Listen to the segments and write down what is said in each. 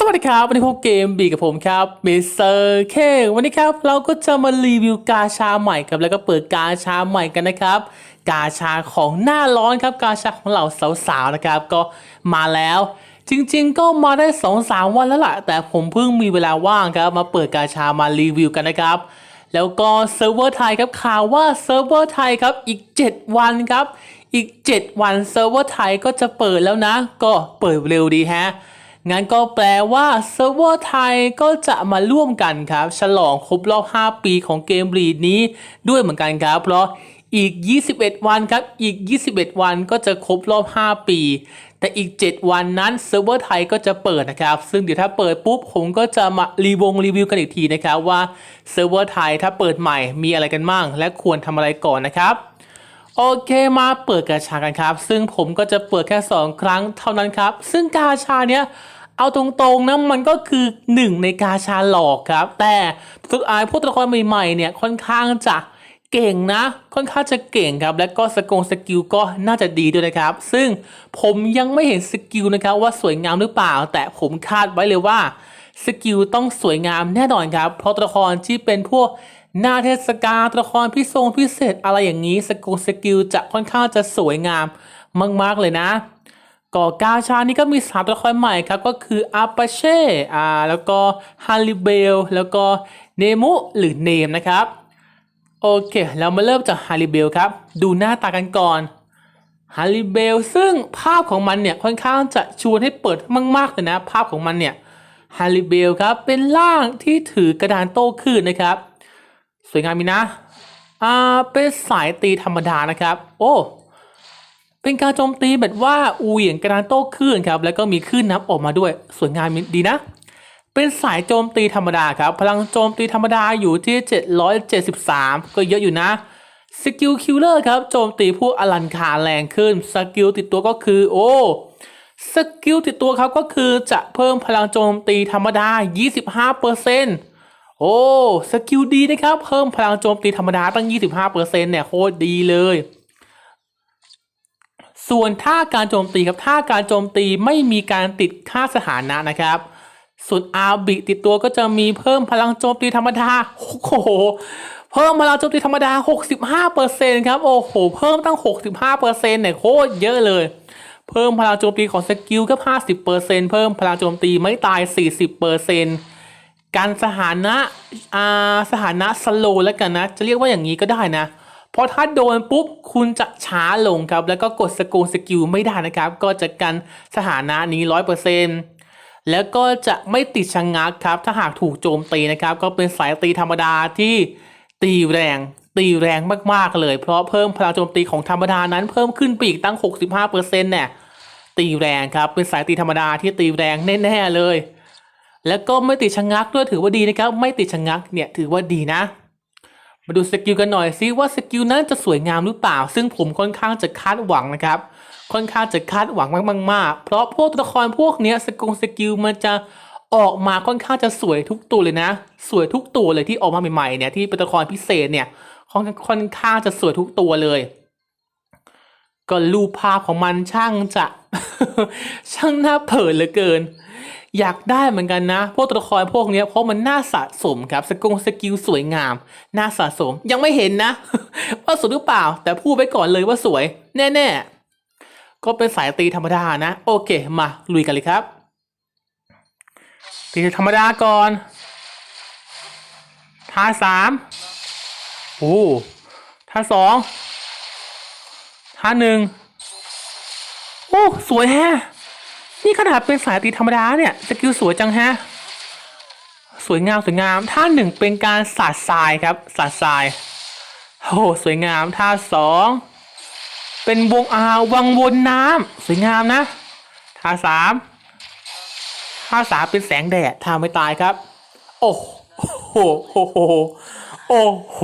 สวัสดีครับ วันนี้พบเกมบีกับผมครับมิสเตอร์เควันนี้ครับ เราก็จะมารีวิวกาชาใหม่ครับ แล้วก็เปิดกาชาใหม่กันนะครับ กาชาของหน้าร้อนครับ กาชาของเหล่าสาวๆนะครับ ก็มาแล้ว จริงๆ ก็มาได้2อสามวันแล้วล่ะ แต่ผมเพิ่งมีเวลาว่างครับ มาเปิดกาชามารีวิวกันนะครับ แล้วก็เซิร์ฟเวอร์ไทยครับข่าวว่าเซิร์ฟเวอร์ไทยครับอีก 7 วันครับ อีก 7 วันเซิร์ฟเวอร์ไทยก็จะเปิดแล้วนะ ก็เปิดเร็วดีฮะ งั้นก็แปลว่าเซิร์ฟเวอร์ไทยก็จะมาร่วมกันครับ ฉลองครบรอบ 5 ปีของเกมรีดนี้ด้วยเหมือนกันครับ เพราะอีก 21 วันครับ อีก 21 วันก็จะครบรอบ 5 ปี แต่อีก 7 วันนั้นเซิร์ฟเวอร์ไทยก็จะเปิดนะครับ ซึ่งเดี๋ยวถ้าเปิดปุ๊บผมก็จะมารีวงรีวิวกันอีกทีนะครับว่าเซิร์ฟเวอร์ไทยถ้าเปิดใหม่มีอะไรกันบ้างและควรทำอะไรก่อนนะครับ โอเคมาเปิดกาชากันครับ ซึ่งผมก็จะเปิดแค่ 2 ครั้งเท่านั้นครับ ซึ่งกาชาเนี้ยเอาตรงๆนะมันก็คือ1ในกาชาหลอกครับ แต่ฝึกอายพวกตัวละครใหม่ๆเนี่ยค่อนข้างจะเก่งนะ ค่อนข้างจะเก่งครับ และก็สกงสกิลก็น่าจะดีด้วยนะครับ ซึ่งผมยังไม่เห็นสกิลนะครับว่าสวยงามหรือเปล่า แต่ผมคาดไว้เลยว่าสกิลต้องสวยงามแน่นอนครับ เพราะตัวละครที่เป็นพวก หน้าเทศกาลตัวละครพิเศษพิเศษอะไรอย่างนี้สกุลสกิลจะค่อนข้างจะสวยงามมากๆเลยนะก่อกาชานี่ก็มีสามตัวละครใหม่ครับ ก็คืออาปาเช่อ่าแล้วก็ฮาริเบล แล้วก็เนมุหรือเนมนะครับ โอเค เรามาเริ่มจากฮาริเบลครับ ดูหน้าตากันก่อนฮาริเบล ซึ่งภาพของมันเนี่ย ค่อนข้างจะชวนให้เปิดมากๆเลยนะ ภาพของมันเนี่ยฮาริเบลครับ เป็นร่างที่ถือกระดานโต้คลื่นนะครับ สวยงามมีนะอ่าเป็นสายตีธรรมดานะครับ โอ้เป็นการโจมตีแบบว่าอูเหียงกระดานโต้คลื่นครับแล้วก็มีคลื่นน้ำออกมาด้วยสวยงามดีนะ เป็นสายโจมตีธรรมดาครับ พลังโจมตีธรรมดาอยู่ที่ 773 ก็เยอะอยู่นะสกิลคิลเลอร์ครับโจมตีผู้อลันคาแรงขึ้นสกิลติดตัวก็คือ โอ้สกิลติดตัวครับก็คือจะเพิ่มพลังโจมตีธรรมดา 25% โอ้สกิลดีนะครับ เพิ่มพลังโจมตีธรรมดาตั้ง 25%เนี่ยโคตรดีเลย ส่วนท่าการโจมตีครับท่าการโจมตีไม่มีการติดค่าสถานะนะครับส่วนอาบิติดตัวก็จะมีเพิ่มพลังโจมตีธรรมดาโอ้โหเพิ่มพลังโจมตีธรรมดา 65%ครับโอ้โหเพิ่มตั้ง 65%เนี่ยโคตรเยอะเลย เพิ่มพลังโจมตีของสกิลก็50%เพิ่มพลังโจมตีไม่ตาย 40% การสถานะอ่าสถานะสโลแล้วกันนะ จะเรียกว่าอย่างนี้ก็ได้นะ เพราะถ้าโดนปุ๊บคุณจะช้าลงครับ แล้วก็กดสกูสกิลไม่ได้นะครับ ก็จะกันสถานะนี้100%แล้วก็จะไม่ติดชะงงักครับ ถ้าหากถูกโจมตีนะครับ ก็เป็นสายตีธรรมดาที่ตีแรง ตีแรงมากๆเลย เพราะเพิ่มพลังโจมตีของธรรมดานั้นเพิ่มขึ้นไปอีกตั้ง 65%เนี่ยตีแรงครับ เป็นสายตีธรรมดาที่ตีแรงแน่ๆเลย แล้วก็ไม่ติดชะงักด้วยถือว่าดีนะครับ ไม่ติดชะงักเนี่ยถือว่าดีนะ มาดูสกิลกันหน่อยซิว่าสกิลนั้นจะสวยงามหรือเปล่า ซึ่งผมค่อนข้างจะคาดหวังนะครับ ค่อนข้างจะคาดหวังมากๆเพราะพวกตัวละครพวกเนี้ยสกงสกิลมันจะออกมาค่อนข้างจะสวยทุกตัวเลยนะ สวยทุกตัวเลยที่ออกมาใหม่ๆเนี่ยที่เป็นตัวละครพิเศษเนี่ยค่อนค่อนข้างจะสวยทุกตัวเลยก็รูปภาพของมันช่างจะ ช่างน่าเผินเหลือเกิน อยากได้เหมือนกันนะ พวกตัวละครพวกนี้เพราะมันน่าสะสมครับสกงสกิลสวยงาม น่าสะสมยังไม่เห็นนะ ว่าสวยหรือเปล่า แต่พูดไปก่อนเลยว่าสวย แน่ๆ ก็เป็นสายตีธรรมดานะ โอเค มาลุยกันเลยครับ ตีธรรมดาก่อนท่าสามโอ้ท่าสองท่าหนึ่งโอ้สวยแฮะ นี่ขนาดเป็นสายตีธรรมดาเนี่ยสกิลสวยจังฮะ สวยงามสวยงามท่าหนึ่งเป็นการสาดทรายครับสาดทรายโอ้สวยงามท่าสองเป็นวงอาวังวนน้ำสวยงามนะ ท่าสามท่าสามเป็นแสงแดดท่าไม่ตายครับ โอ้โหโอ้โหโอ้โห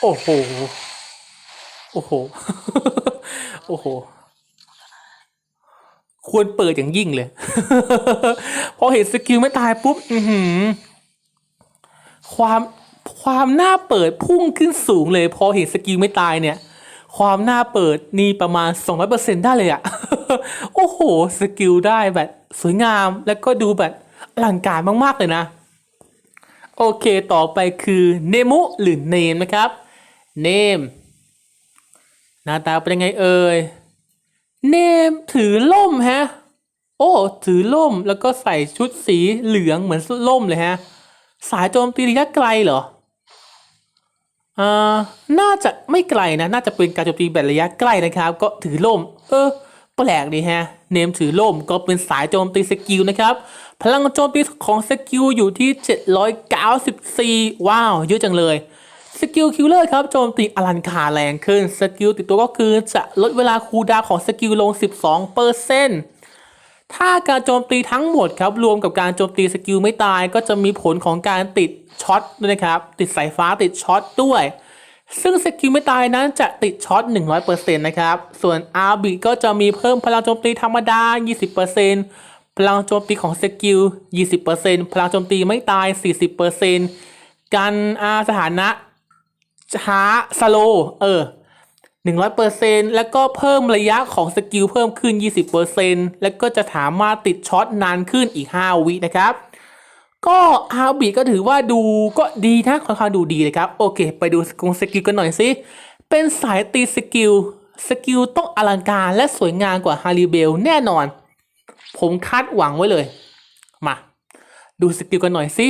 โอ้โหโอ้โห โอ้โห ควรเปิดอย่างยิ่งเลย พอเห็นสกิลไม่ตายปุ๊บความความน้าเปิดพุ่งขึ้นสูงเลย พอเห็นสกิลไม่ตายเนี่ย ความน้าเปิดนี่ประมาณ 200%ได้เลยอะ่ะ โอ้โห สกิลได้แบบสวยงามแล้วก็ดูแบบอลังการมาก ๆ เลยนะ โอเคต่อไปคือเนมุหรือเนมนะครับเนมหน้าตาเป็นยังไงเอ่ย เนมถือล่มฮะ โอ้ ถือล่มแล้วก็ใส่ชุดสีเหลืองเหมือนล่มเลยฮะ สายโจมตีระยะไกลเหรออ่าน่าจะไม่ไกลนะ น่าจะเป็นการโจมตีแบบระยะใกล้นะครับ ก็ถือล่ม เออ แปลกดีฮะ เนมถือล่มก็เป็นสายโจมตีสกิลนะครับ พลังโจมตีของสกิลอยู่ที่ 794 ว้าว เยอะจังเลย สกิลคิลเลอร์ครับโจมตีอลันคาแรงขึ้น สกิลติดตัวก็คือจะลดเวลาคูลดาวของสกิลลง 12เปอร์เซ็นต์ถ้าการโจมตีทั้งหมดครับรวมกับการโจมตีสกิลไม่ตาย ก็จะมีผลของการติดช็อตด้วยนะครับติดสายฟ้าติดช็อตด้วย ซึ่งสกิลไม่ตายนั้นจะติดช็อต 100%นะครับส่วนอาร์บิก็จะมีเพิ่มพลังโจมตีธรรมดา 20%พลังโจมตีของสกิล 20%พลังโจมตีไม่ตาย 40%การอาสถานะ ช้าสโลเออ100%แล้วก็เพิ่มระยะของสกิลเพิ่มขึ้น20%แล้วก็จะสามารถติดช็อตนานขึ้นอีก5วินะครับ ก็อาบีก็ถือว่าดูก็ดีนะค่อนข้างดูดีเลยครับ โอเค ไปดูสกงสกิลกันหน่อยสิ เป็นสายตีสกิล สกิลต้องอลังการและสวยงามกว่าฮาริเบลแน่นอน ผมคาดหวังไว้เลย มา ดูสกิลกันหน่อยสิ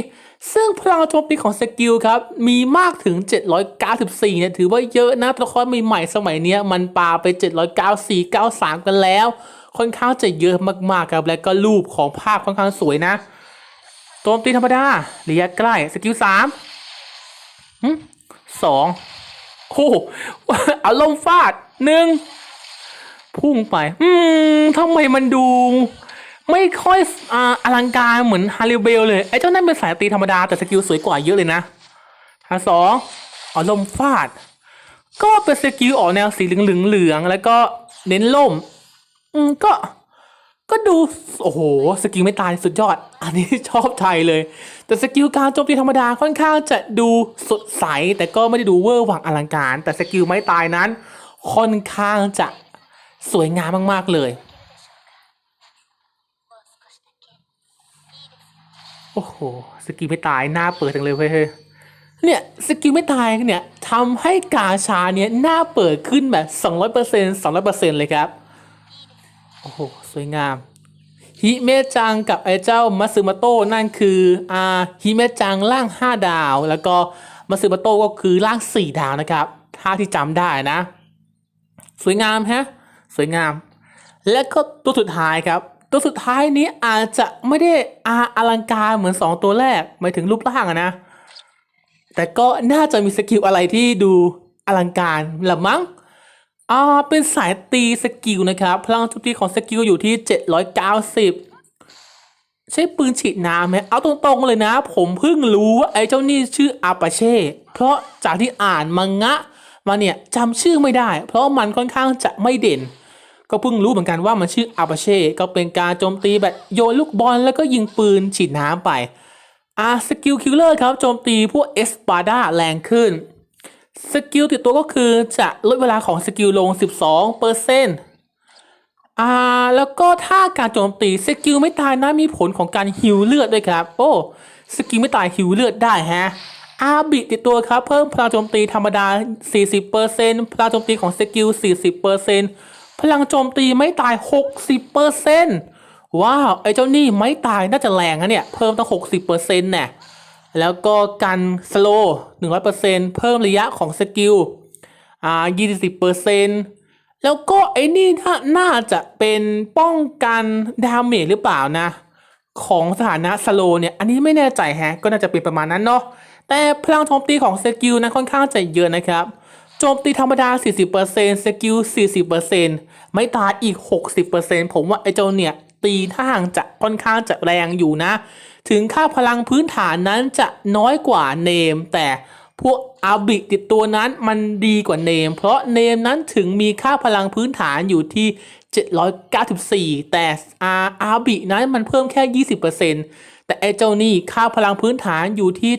ซึ่งพลังโจมตีของสกิลครับ มีมากถึง 794 เนี่ย ถือว่าเยอะนะตัวละครใหม่ๆสมัยนี้มันปาไป 794 93 กันแล้ว ค่อนข้างจะเยอะมากๆครับ และก็รูปของภาพค่อนข้างสวยนะโจมตีธรรมดาระยะใกล้สกิลสามสองโอ้อารมณ์ฟาดหนึ่งพุ่งไป อืมทำไมมันดู ไม่ค่อยอ่าอลังการเหมือนฮาริเบลเลยไอ้เจ้านั่นเป็นสายตีธรรมดาแต่สกิลสวยกว่าเยอะเลยนะท่าสองอารมฟาด ก็เป็นสกิลออกแนวสีเหลืองๆแล้วก็เน้นล่ม อืมก็ก็ดู โอ้โห สกิลไม่ตายสุดยอด อันนี้ชอบไทยเลย แต่สกิลการโจมตีธรรมดาค่อนข้างจะดูสดใส แต่ก็ไม่ได้ดูเวอร์หวังอลังการ แต่สกิลไม่ตายนั้น ค่อนข้างจะสวยงามมากๆเลย โอ้โห สกิลไม่ตายหน้าเปิดจังเลยเว้ยเฮ้ยเนี่ยสกิลไม่ตายเนี่ยทำให้กาชาเนี่ยหน้าเปิดขึ้นแบบ 200% 200%เลยครับ โอ้โห สวยงาม ฮิเมจังกับไอ้เจ้ามัตสึมาโต้นั่นคืออ่าฮิเมจังร่าง 5 ดาว แล้วก็มัตสึมาโต้ก็คือร่าง 4 ดาวนะครับ ถ้าที่จำได้นะ สวยงามฮะ สวยงาม และก็ตัวสุดท้ายครับ ตัวสุดท้ายนี้อาจจะไม่ได้อาอลังการเหมือน 2 ตัวแรกหมายถึงรูปร่างอะนะ แต่ก็น่าจะมีสกิลอะไรที่ดูอลังการละมั้งอ่าเป็นสายตีสกิลนะครับ พลังโจมตีของสกิลอยู่ที่ 790 ใช้ปืนฉีดน้ำไหมเอาตรงๆเลยนะ ผมเพิ่งรู้ว่าไอ้เจ้านี่ชื่ออาปาเช่ เพราะจากที่อ่านมังงะมาเนี่ยจำชื่อไม่ได้ เพราะมันค่อนข้างจะไม่เด่น ก็เพิ่งรู้เหมือนกันว่ามันชื่ออาปาเช่ก็เป็นการโจมตีแบบโยนลูกบอลแล้วก็ยิงปืนฉีดน้ำไปอาสกิลคิลเลอร์ครับโจมตีพวกเอสปาด้าแรงขึ้นสกิลติดตัวก็คือจะลดเวลาของสกิลลง 12เปอร์เซ็นต์อ่าแล้วก็ถ้าการโจมตีสกิลไม่ตายนะมีผลของการฮิวเลือดด้วยครับ โอ้สกิลไม่ตายฮิวเลือดได้ฮะอาบิติดตัวครับ เพิ่มพลังโจมตีธรรมดา 40%พลังโจมตีของสกิล 40% พลังโจมตีไม่ตาย 60%ว้าว ไอ้เจ้านี่ไม่ตายน่าจะแรงนะเนี่ย เพิ่มตั้ง 60%เนี่ยแล้วก็กันสโลหนึ่งร้อยเปอร์เซ็นเพิ่มระยะของสกิล อ่ายี่สิบเปอร์เซ็นแล้วก็ไอ้นี่ถ้าน่าจะเป็นป้องกันดาเมจหรือเปล่านะ ของสถานะสโลเนี่ย อันนี้ไม่แน่ใจแฮะ ก็น่าจะเป็นประมาณนั้นเนาะ แต่พลังโจมตีของสกิลนะค่อนข้างจะเยอะนะครับ โจมตีธรรมดา 40%สกิล 40%ไม่ตายอีก 60%ผมว่าไอ้เจ้าเนี่ย ตีท่าทางจะค่อนข้างจะแรงอยู่นะ ถึงค่าพลังพื้นฐานนั้นจะน้อยกว่าเนม แต่พวกอาบิติดตัวนั้นมันดีกว่าเนม เพราะเนมนั้นถึงมีค่าพลังพื้นฐานอยู่ที่ 794 แต่อาอาบินั้นมันเพิ่มแค่ 20%แต่ไอ้เจ้านี่ค่าพลังพื้นฐานอยู่ที่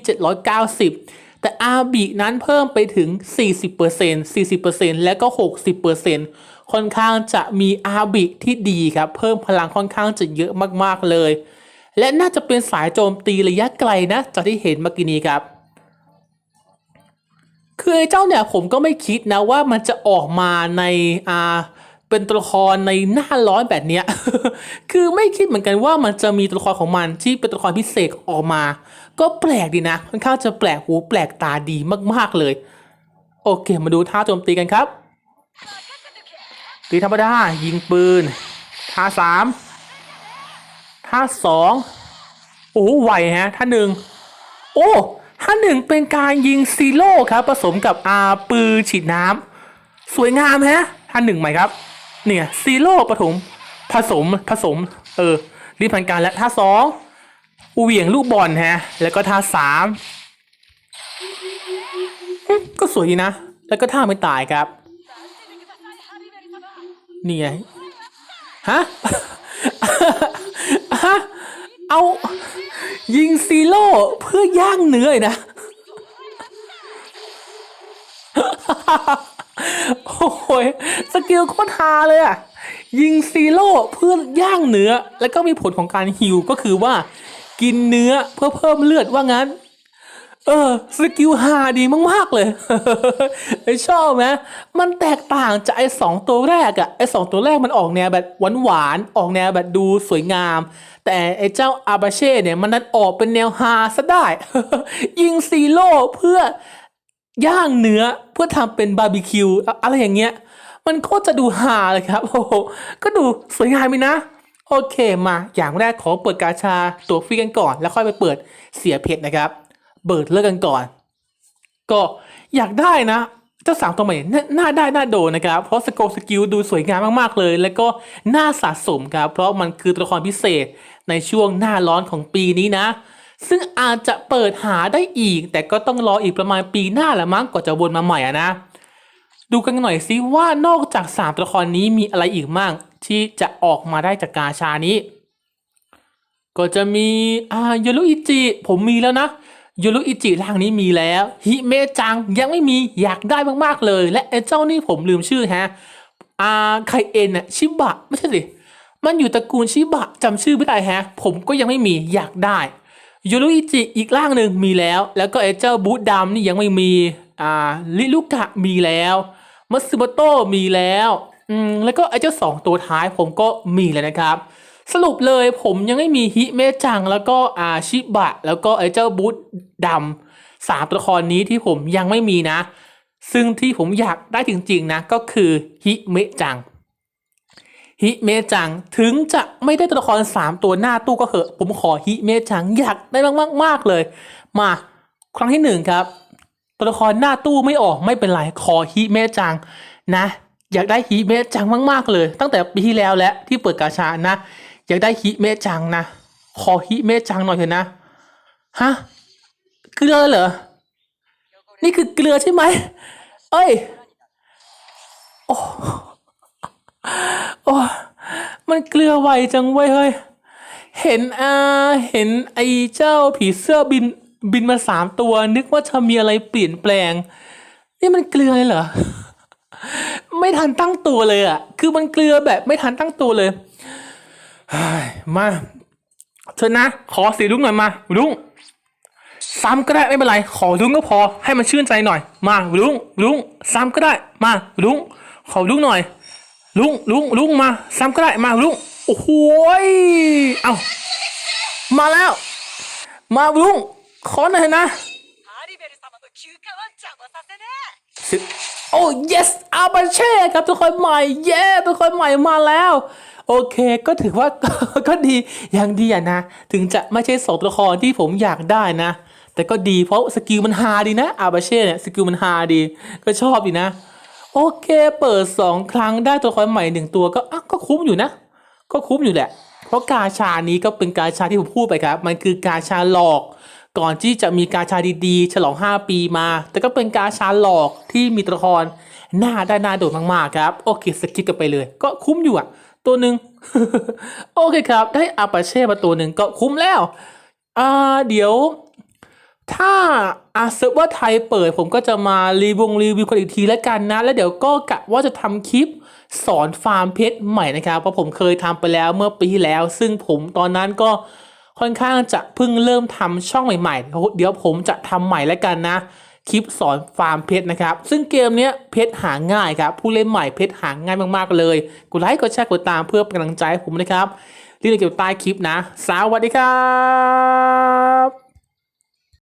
790 แต่อาบินั้นเพิ่มไปถึง 40% 40%และก็ 60%ค่อนข้างจะมีอาบิที่ดีครับ เพิ่มพลังค่อนข้างจะเยอะมากๆเลย และน่าจะเป็นสายโจมตีระยะไกลนะจากที่เห็นเมื่อกี้นี้ครับ คือไอ้เจ้าเนี่ยผมก็ไม่คิดนะว่ามันจะออกมาในอ่า เป็นตัวละครในหน้าร้อนแบบเนี้ย คือไม่คิดเหมือนกันว่ามันจะมีตัวละครของมันที่เป็นตัวละครพิเศษออกมา ก็แปลกดีนะ ค่อนข้างจะแปลกหูแปลกตาดีมากๆเลย โอเค มาดูท่าโจมตีกันครับ ตีธรรมดา ยิงปืน ท่าสาม ท่าสอง โอ้ไหวฮะ ท่าหนึ่ง โอ้ ท่าหนึ่งเป็นการยิงซีโร่ครับ ผสมกับอาปืนฉีดน้ำ สวยงามฮะ ท่าหนึ่งใหม่ครับ เนี่ยซีโร่ปฐมผสมผสม เออรีบพันการและท่าสองเหวี่ยงลูกบอลฮะ แล้วก็ท่าสามก็สวยดีนะ แล้วก็ท่าไม่ตายครับ นี่ไงฮะฮะเอายิงซีโร่เพื่อย่างเนื้อยนะ โอ้ยสกิลโคตรฮาเลยอะยิงซีโร่เพื่อย่าง เนื้อ แล้วก็มีผลของการฮิวก็คือว่า กินเนื้อเพื่อเพิ่มเลือดว่างั้น เออสกิลฮาดีมาก ๆ เลยชอบไหมมันแตกต่างจากไอ้สองตัวแรกอะไอ้สองตัวแรกมันออกแนวแบบหวานๆออกแนวแบบดูสวยงาม แต่ไอ้เจ้าอาบาเช่เนี่ยมันนั้นออกเป็นแนวฮาซะได้ ยิงซีโร่เพื่อ ย่างเนื้อเพื่อทำเป็นบาร์บีคิวอะไรอย่างเงี้ย มันโคตรจะดูฮาเลยครับ โอ้โห ก็ดูสวยงามไหมนะ โอเคมาอย่างแรกขอเปิดกาชาตัวฟรีกันก่อน แล้วค่อยไปเปิดเสียเพชรนะครับเบิดเลิกกันก่อน ก็อยากได้นะเจ้าสามตัวใหม่น่าได้น่าโดนนะครับ เพราะสกลสกิลดูสวยงามมากๆเลย แล้วก็น่าสะสมครับ เพราะมันคือตัวละครพิเศษในช่วงหน้าร้อนของปีนี้นะ ซึ่งอาจจะเปิดหาได้อีก แต่ก็ต้องรออีกประมาณปีหน้าละมั้งกว่าจะวนมาใหม่อะนะ ดูกันหน่อยซิว่านอกจากสามตัวละครนี้มีอะไรอีกมั่งที่จะออกมาได้จากกาชานี้ ก็จะมีอ่าโยรุอิจิผมมีแล้วนะโยรุอิจิร่างนี้มีแล้วฮิเมจังยังไม่มีอยากได้มากๆเลย และไอ้เจ้านี่ผมลืมชื่อฮะอ่าไคเอ็นอะชิบะ ไม่ใช่สิ มันอยู่ตระกูลชิบะจำชื่อไม่ได้ฮะ ผมก็ยังไม่มีอยากได้ ยูรุอิจิอีกร่างหนึ่งมีแล้ว แล้วก็ไอ้เจ้าบูดดำนี่ยังไม่มี อ่าลิลุกะมีแล้วมัตสึโมโตะมีแล้วอืมแล้วก็ไอ้เจ้าสองตัวท้ายผมก็มีแล้วนะครับ สรุปเลยผมยังไม่มีฮิเมจัง แล้วก็อาชิบะ แล้วก็ไอ้เจ้าบูธดำสามตัวละครนี้ที่ผมยังไม่มีนะ ซึ่งที่ผมอยากได้จริงๆนะก็คือฮิเมจัง ฮิเมจังถึงจะไม่ได้ตัวละครสามตัวหน้าตู้ก็เหอะ ผมขอฮิเมจังอยากได้มากๆมากเลย มาครั้งที่หนึ่งครับ ตัวละครหน้าตู้ไม่ออกไม่เป็นไร ขอฮิเมจังนะ อยากได้ฮิเมจังมาก ๆ เลย ตั้งแต่ปีที่แล้วและที่เปิดกาชานะ อยากได้ฮิเมจังนะ ขอฮิเมจังหน่อยเถอะนะฮะเกลือเหรอนี่คือเกลือใช่ไหมเอ้ย โอ้ โอ้มันเกลือไวจังเว้ยเฮ้ย เห็นอาเห็นไอ้เจ้าผีเสื้อบินบินมาสามตัว นึกว่าจะมีอะไรเปลี่ยนแปลง นี่มันเกลือเลยเหรอ ไม่ทันตั้งตัวเลยอะคือมันเกลือแบบไม่ทันตั้งตัวเลยเฮ้ยมาเชิญนะ ขอสีลุงหน่อยมาลุงซ้ำก็ได้ไม่เป็นไร ขอลุงก็พอให้มันชื่นใจหน่อย มาลุงลุงซ้ำก็ได้มาลุงขอลุงหน่อย ลุงลุงลุงมาซ้ำก็ได้มาลุงโอ้โหเอามาแล้ว มาลุงขอหน่อยนะสิโอ้ yes อาบาเช่ครับทุกคนใหม่ เย้ทุกคนใหม่มาแล้ว โอเคก็ถือว่าก็ดีอย่างดีอะนะ ถึงจะไม่ใช่สองตัวละครที่ผมอยากได้นะ แต่ก็ดีเพราะสกิลมันฮาดีนะอาบาเช่เนี่ยสกิลมันฮาดี ก็ชอบดีนะ โอเค เปิดสองครั้งได้ตัวละครใหม่หนึ่งตัวก็อะก็คุ้มอยู่นะ ก็คุ้มอยู่แหละ เพราะกาชานี้ก็เป็นกาชาที่ผมพูดไปครับ มันคือกาชาหลอก ก่อนที่จะมีกาชาดีๆ ฉลอง 5 ปีมา แต่ก็เป็นกาชาหลอกที่มีตัวละครหน้าได้หน้าโดดมากๆครับ โอเคสกิปกันไปเลย ก็คุ้มอยู่อะ ตัวหนึ่งโอเคครับ ได้อาปาเช่มาตัวหนึ่งก็คุ้มแล้วอ่าเดี๋ยว ถ้าอาเซิร์ฟเวอร์ไทยเปิดผมก็จะมารีวงรีวิวกันอีกทีแล้วกันนะ แล้วเดี๋ยวก็กะว่าจะทำคลิปสอนฟาร์มเพชรใหม่นะครับเพราะผมเคยทำไปแล้วเมื่อปีที่แล้ว ซึ่งผมตอนนั้นก็ค่อนข้างจะเพิ่งเริ่มทำช่องใหม่ๆ เดี๋ยวผมจะทำใหม่แล้วกันนะ คลิปสอนฟาร์มเพชรนะครับ ซึ่งเกมนี้เพชรหาง่ายครับ ผู้เล่นใหม่เพชรหาง่ายมากๆเลยกดไลค์กดแชร์กดตามเพื่อเป็นกำลังใจให้ผมนะครับลิงก์อยู่ใต้คลิปนะ สวัสดีครับ